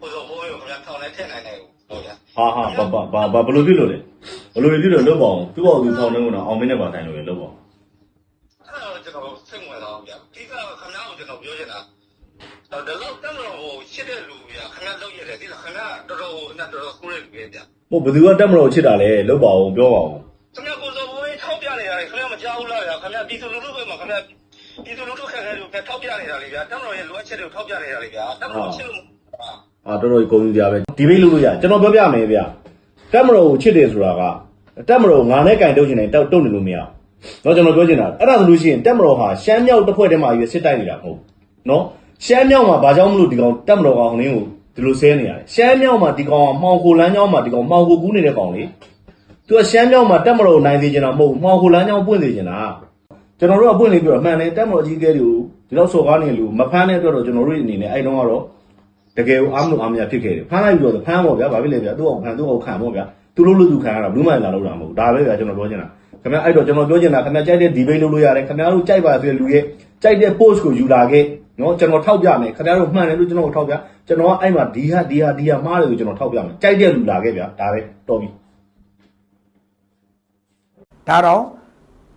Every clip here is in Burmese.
ကိုစောဘိုးရောခင်ဗျာထောင်ထဲထည့်နိုင်တယ်ဟုတ်လားဟာဟာဘာဘာဘာဘာဘယ်လိုဖြစ်လို့လဲဘယ်လိုဖြစ်လို့လုပ်ပါအောင်သူ့အောင်သူထောင်းနေကုန်တော့အောင်မင်းနဲ့ပါဆိုင်လို့ရလုပ်ပါအောင်အဲ့တော့ကျွန်တော်စိတ်ဝင်စားအောင်ဗျာဒီကခင်ဗျားကိုကျွန်တော်ပြောချင်တာတော့ဒီလောက်တက်မလို့ဟိုရှစ်တဲ့လူဗျာခင်ဗျားလောက်ရတယ်ဒီကခင်ဗျားတော်တော်ဟိုနဲ့တော်တော်ကိုးရလူပဲဗျာဟိုဘယ်သူကတက်မလို့ချစ်တာလဲလုပ်ပါအောင်ပြောပါအောင်ခင်ဗျားကိုစောဘိုးထောက်ပြနေရတယ်ခင်ဗျားမကြောက်ဘူးလားဗျာခင်ဗျားပြည်သူလူထုပဲမှာခင်ဗျားပြည်သူလူထုခက်ခဲလို့ထောက်ပြနေတာလေဗျာတက်မလို့ရဲ့လိုအပ်ချက်တွေကိုထောက်ပြနေတာလေဗျာတက်မလို့ချစ်လို့ အာတော်တော်ကြီးကုန်ကြပါပဲဒီဘေးလုပ်လို့ရကျွန်တော်ပြောပြမယ်ဗျတက်မလို့ကိုချစ်တယ်ဆိုတာကတက်မလို့ငါနဲ့ကင်တုတ်ချင်တယ်တောက်တုတ်နေလို့မရတော့ကျွန်တော်ပြောချင်တာအဲ့ဒါဆိုလို့ရှိရင်တက်မလို့ဟာရှမ်းမြောက်တစ်ဖွဲ့တည်းမှာရွေးစစ်တိုက်နေတာမဟုတ်နော်ရှမ်းမြောက်မှာဘာကြောင့်မလို့ဒီကောင်တက်မလို့ကောင်လင်းကိုဒီလိုဆဲနေရတယ်ရှမ်းမြောက်မှာဒီကောင်ကမှောင်ခိုလမ်းကြောင်းမှာဒီကောင်မှောင်ခိုကူးနေတဲ့ကောင်လေသူကရှမ်းမြောက်မှာတက်မလို့နိုင်သေးချင်တာမဟုတ်မှောင်ခိုလမ်းကြောင်းပွင့်သေးချင်တာကျွန်တော်တို့ကပွင့်လေးပြောအမှန်တယ်တက်မလို့အကြီးအကဲတွေကိုဒီလောက်စော်ကားနေလို့မဖမ်းတဲ့အတွက်တော့ကျွန်တော်တို့အနေနဲ့အဲ့တုန်းကတော့ တကယ်ကိုအားမလို့အားမရဖြစ်ခဲ့တယ်ဖမ်းလိုက်ပြီးတော့ဖမ်းပေါ့ဗျာဘာဖြစ်လဲဗျာသူ့အောင်ဖမ်းသူ့အောင်ခံပေါ့ဗျာသူလို့လို့သူခံရတာဘူးမှလာလို့တာမဟုတ်ဒါပဲဗျာကျွန်တော်ပြောချင်တာခင်ဗျာအဲ့တော့ကျွန်တော်ပြောချင်တာခင်ဗျာကြိုက်တဲ့ debate လုပ်လို့ရတယ်ခင်ဗျာတို့ကြိုက်ပါဆိုတဲ့လူရဲ့ကြိုက်တဲ့ post ကိုယူလာခဲ့နော်ကျွန်တော်ထောက်ပြမယ်ခင်ဗျာတို့မှန်တယ်လို့ကျွန်တော်ထောက်ပြကျွန်တော်ကအဲ့မှာဒီဟာဒီဟာဒီဟာမှားတယ်လို့ကျွန်တော်ထောက်ပြမယ်ကြိုက်တဲ့လူလာခဲ့ဗျာဒါပဲတော်ပြီဒါတော့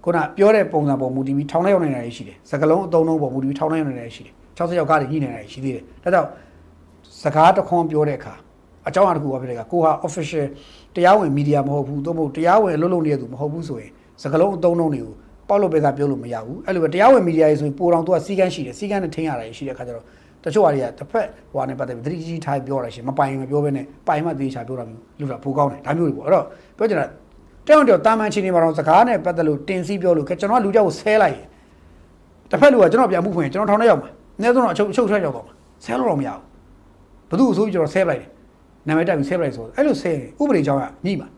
ခုနပြောတဲ့ပုံစံပုံမူတည်ပြီးထောင်းလိုက်ရောက်နေတာရှိတယ်စကလုံးအတုံးလုံးပုံမူတည်ပြီးထောင်းလိုက်ရောက်နေတာရှိတယ်60ရောက်ကားတွေညှိနေတာရှိသေးတယ်ဒါကြောင့် စကားတစ်ခွန်းပြောတဲ့အခါအကြောင်းအရာတစ်ခုကဖြစ်တဲ့ကကိုဟာ official တရားဝင် media မဟုတ်ဘူးသို့မဟုတ်တရားဝင်အလုပ်လုပ်နေတဲ့သူမဟုတ်ဘူးဆိုရင်စကလုံးအတုံးလုံးတွေကိုပေါက်လို့ပဲသာပြောလို့မရဘူးအဲ့လိုပဲတရားဝင် media တွေဆိုရင်ပိုတော်သူကစီကန်းရှိတယ်စီကန်းနဲ့ထိန်းရတာရှိတဲ့အခါကျတော့တချို့ဟာတွေကတစ်ဖက်ဟိုဟာနဲ့ပတ်သက်ပြီးသတိကြီးထားပြောတာရှိမပိုင်မပြောဘဲနဲ့ပိုင်မှသေချာပြောတာမျိုးလူတာပိုကောင်းတယ်ဒါမျိုးတွေပေါ့အဲ့တော့ပြောချင်တာတောင်းတောင်းတာမန်ချင်းနေမှာတော့စကားနဲ့ပတ်သက်လို့တင်စီပြောလို့ကဲကျွန်တော်ကလူကြောက်ကိုဆဲလိုက်ရင်တစ်ဖက်လူကကျွန်တော်ပြန်မှုဖွင့်ရင်ကျွန်တော်ထောင်ထဲရောက်မှာအနည်းဆုံးတော့အချုပ်အချုပ်ထွက်ရောက်တော့မှာဆဲလို့တော့မရဘူး ဘသူ့ဆိုပြီးကျွန်တော်ဆဲပလိုက်တယ်နာမည်တက်ပြီးဆဲပလိုက်ဆိုအဲ့လိုဆဲရင်ဥပဒေကြောင်းကညှိမှာ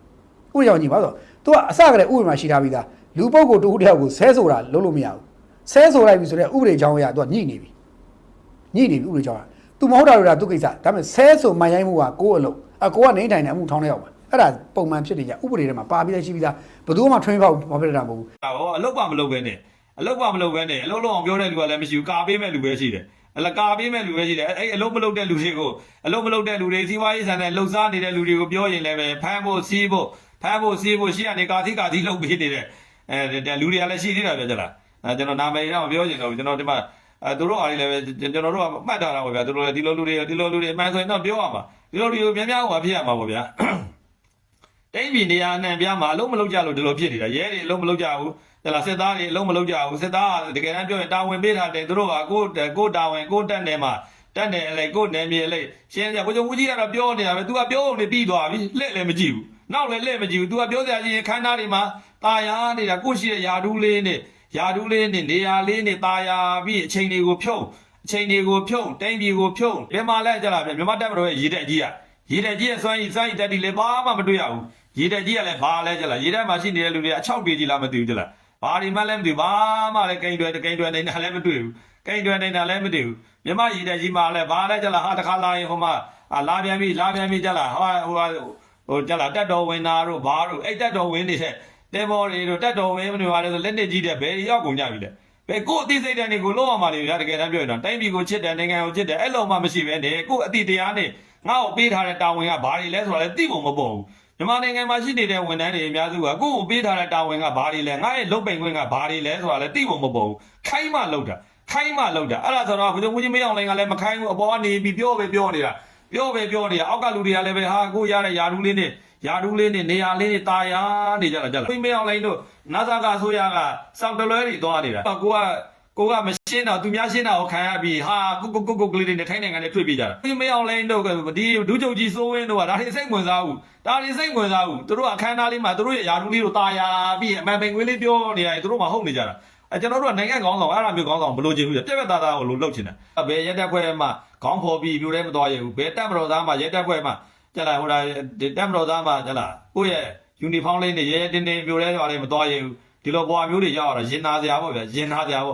ဥပဒေကြောင်းညှိပါဆိုတော့ तू ကအစကတည်းကဥပဒေမှာရှိထားပြီးသားလူပုဂ္ဂိုလ်တူတယောက်ကိုဆဲဆိုတာလုံးလို့မရဘူးဆဲဆိုလိုက်ပြီဆိုတော့ဥပဒေကြောင်းအရ तू ကညှိနေပြီညှိနေပြီဥပဒေကြောင်းက तू မဟုတ်တာလို့ဒါသူကိစ္စဒါပေမဲ့ဆဲဆိုမှန်ရိုင်းမှုကကိုယ့်အလုပ်အကိုကနေထိုင်နေအမှုထောင်ထဲရောက်မှာအဲ့ဒါပုံမှန်ဖြစ်နေကြဥပဒေထဲမှာပါပြီးသားရှိပြီးသားဘယ်သူမှ train ဖောက်မဖြစ်တာမဟုတ်ဘူး ဟောအလုတ်ပါမလုပ်ပဲနဲ့အလုတ်ပါမလုပ်ပဲနဲ့အလုတ်လုံးအောင်ပြောတဲ့လူကလည်းမရှိဘူးကာပေးမဲ့လူပဲရှိတယ် အလကာပေးမဲ့လူပဲရှိတယ်အဲ့အလုတ်မလုပ်တဲ့လူတွေကိုအလုတ်မလုပ်တဲ့လူတွေစီးပွားရေးဆန်တဲ့လှုပ်ရှားနေတဲ့လူတွေကိုပြောရင်လည်းပဲဖမ်းဖို့စီးဖို့ဖမ်းဖို့စီးဖို့ရှေ့ကနေကာသီကာသီလှုပ်ပေးနေတဲ့အဲလူတွေကလည်းရှိသေးတာပဲကြလားအဲကျွန်တော်နာမည်တော့ပြောချင်တော့ကျွန်တော်ဒီမှာအဲသူတို့အားလည်းပဲကျွန်တော်တို့ကမှတ်ထားတာပါဗျာသူတို့လည်းဒီလိုလူတွေဒီလိုလူတွေအမှန်ဆိုရင်တော့ပြောရမှာဒီလိုလူတွေကိုများများဟောဖြစ်ရမှာပေါ့ဗျာတိုင်းပြည်နေရာအနှံ့ပြားမှာအလုံးမလုံးကြလို့ဒီလိုဖြစ်နေတာရဲတွေအလုံးမလုံးကြဘူး ဟဲ့လားစစ်သားတွေအလုံးမလုံးကြဘူးစစ်သားကတကယ်တမ်းပြောရင်တာဝန်ပေးထားတယ်သူတို့ကကိုယ့်ကိုယ့်တာဝန်ကိုယ့်တက်နယ်မှာတက်နယ်အလိုက်ကိုယ့်နယ်မြေအလိုက်ရှင်းကြဘုရားဦးကြီးကတော့ပြောနေတာပဲ तू ကပြောအောင်နေပြီးသွားပြီလက်လည်းမကြည့်ဘူးနောက်လည်းလက်မကြည့်ဘူး तू ကပြောစရာချင်းခန်းသားတွေမှာตายာနေတာကိုယ့်ရှိတဲ့ယာဒူးလေးနဲ့ယာဒူးလေးနဲ့နေရာလေးနဲ့ตายာပြီးအချိန်တွေကိုဖြုတ်အချိန်တွေကိုဖြုတ်တိုင်းပြည်ကိုဖြုတ်ဘယ်မှာလဲကြလားဗျမြန်မာတပ်မတော်ရဲ့ရေတက်ကြီးကရေတက်ကြီးရဲ့စွမ်းရည်စွမ်းရည်တက်တီလည်းဘာမှမတွေ့ရဘူး ရေတက်ကြီးကလည်းဘာလဲကြလားရေတက်မှာရှိနေတဲ့လူတွေအချောက်တွေကြီးလားမသိဘူးကြလား ဘာဒီမှလည်းမသိဘူးဘာမှလည်းကိန်းတွယ်ကိန်းတွယ်နေတာလည်းမတွေ့ဘူးကိန်းတွယ်နေတာလည်းမသိဘူးမြမရေတက်ကြီးမှာလည်းဘာလဲကြလားဟာတခါလာရင်ဟိုမှာအာလာပြန်ပြီလာပြန်ပြီကြလားဟိုဟိုဟိုကြလားတက်တော်ဝင်နာတို့ဘာတို့အဲ့တက်တော်ဝင်နေတဲ့တဲမော်တွေတို့တက်တော်ဝင်တွေပါလဲဆိုလက်နှစ်ကြီးတဲ့ဘယ်ရောက်ကုန်ကြပြီလဲဘယ်ကိုအသိစိတ်တန်းတွေကိုလုံးအောင်ပါလေဗျာတကယ်တမ်းပြောရင်တော့တိုင်းပြည်ကိုချစ်တယ်နိုင်ငံကိုချစ်တယ်အဲ့လိုမှမရှိပဲနဲ့ကိုအတိတရားနဲ့ငါ့ကိုပေးထားတဲ့တာဝန်ကဘာတွေလဲဆိုတာလဲသိဖို့မပေါ်ဘူး မြန်မာနိုင်ငံမှာရှိနေတဲ့ဝန်ထမ်းတွေအများစုကကိုယ့်ကိုပေးထားတဲ့တာဝန်ကဘာတွေလဲငါ့ရဲ့လုပ်ပိုင်ခွင့်ကဘာတွေလဲဆိုတာလည်းသိဖို့မပေါ်ဘူးခိုင်းမှလုပ်တာခိုင်းမှလုပ်တာအဲ့ဒါဆိုတော့ဘုရင်ဦးချင်းမေးအောင်လိုင်းကလည်းမခိုင်းဘူးအပေါ်ကနေပြီးပြောပဲပြောနေတာပြောပဲပြောနေတာအောက်ကလူတွေကလည်းပဲဟာကိုရတဲ့ယာဒူးလေးနဲ့ယာဒူးလေးနဲ့နေရာလေးနဲ့ตาရနေကြတာကြလားဘုရင်မေးအောင်လိုင်းတို့နာဇာကအစိုးရကစောက်တလွဲတွေသွားနေတာကိုက ကိုကမရှင်းတော့သူများရှင်းတာကိုခံရပြီးဟာကိုကိုကိုကိုကလေးတွေနဲ့ထိုင်းနိုင်ငံနဲ့တွေ့ပြီးကြတာဒီမယောင်လိုင်းတို့ကဒီဒုချုပ်ကြီးစိုးဝင်းတို့ကဒါတွေစိတ်ဝင်စားဘူးဒါတွေစိတ်ဝင်စားဘူးသူတို့ကအခမ်းအနားလေးမှာသူတို့ရဲ့ယာရုံးလေးကိုตาရာပြီးအမှန်ပင်ကွေးလေးပြောနေရတယ်သူတို့မှဟုတ်နေကြတာအဲကျွန်တော်တို့ကနိုင်ငံကောင်းဆောင်အဲ့ဒါမျိုးကောင်းဆောင်မလို့ချင်ဘူးပြက်ပြက်သားသားကိုလို့လှုပ်ချင်တာဘယ်ရက်တက်ခွဲမှာခေါင်းဖော်ပြီးမျိုးလည်းမတော်ရဘူးဘယ်တက်မတော်သားမှာရက်တက်ခွဲမှာကြလားဟိုဒါတက်မတော်သားမှာကြလားကိုယ့်ရဲ့ယူနီဖောင်းလေးနဲ့ရဲရဲတင်းတင်းမျိုးလည်းတော်လည်းမတော်ရဘူးဒီလိုဘွာမျိုးတွေရောက်လာရင်နာစရာပေါ့ဗျာရင်နာစရာပေါ့